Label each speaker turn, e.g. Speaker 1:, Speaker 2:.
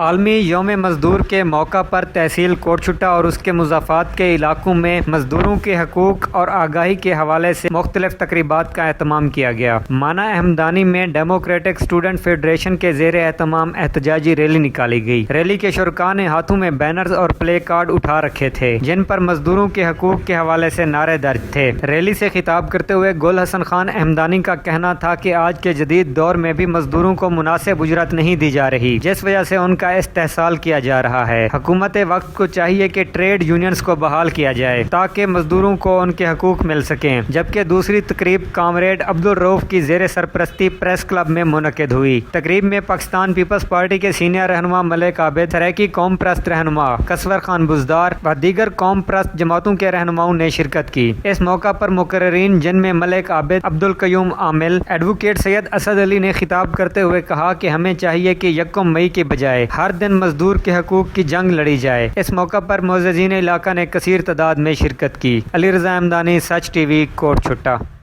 Speaker 1: आलमी योम मज़दूर के मौका पर तहसील कोटछुट्टा और उसके मुजाफात के इलाकों में मज़दूरों के हकूक़ और आगाही के हवाले से मुख्तलिफ़ तकरीबा का अहतमाम किया गया। माना अहमदानी में डेमोक्रेटिक स्टूडेंट फेडरेशन के जेर अहतमाम एहतजाजी रैली निकाली गई। रैली के शुरा ने हाथों में बैनर्स और प्ले कार्ड उठा रखे थे, जिन पर मज़दूरों के हकूक़ के हवाले से नारे दर्ज थे। रैली से खिताब करते हुए गुल हसन खान अहमदानी का कहना था कि आज के जदीद दौर में भी मज़दूरों को मुनासिब उजरत नहीं दी जा रही, जिस वजह से उनका इस्तेसाल किया जा रहा है। हुकूमत वक्त को चाहिए कि ट्रेड यूनियंस को बहाल किया जाए, ताकि मजदूरों को उनके हकूक मिल सकें, जबकि दूसरी तकरीब कामरेड अब्दुल रऊफ की जेर सरप्रस्ती प्रेस क्लब में मुनद हुई। तकरीब में पाकिस्तान पीपल्स पार्टी के सीनियर रहनुमा मलिक आबिद तरक्की कौम प्रस्त रहनुमा, कसवर खान बुजदार व दीगर कौम प्रस्त जमातों के रहनुमाओं ने शिरकत की। इस मौका पर मुकर्रीन जिनमें मलिक आबिद अब्दुल कयूम आमिल, एडवोकेट सैयद असद अली ने खिताब करते हुए कहा कि हमें चाहिए कि यकम मई के बजाय हर दिन मजदूर के हकूक की जंग लड़ी जाए। इस मौका पर मोजीन इलाका ने कसर तादाद में शिरकत की। अली रजा अमदानी सच टी वी कोट छुट्टा।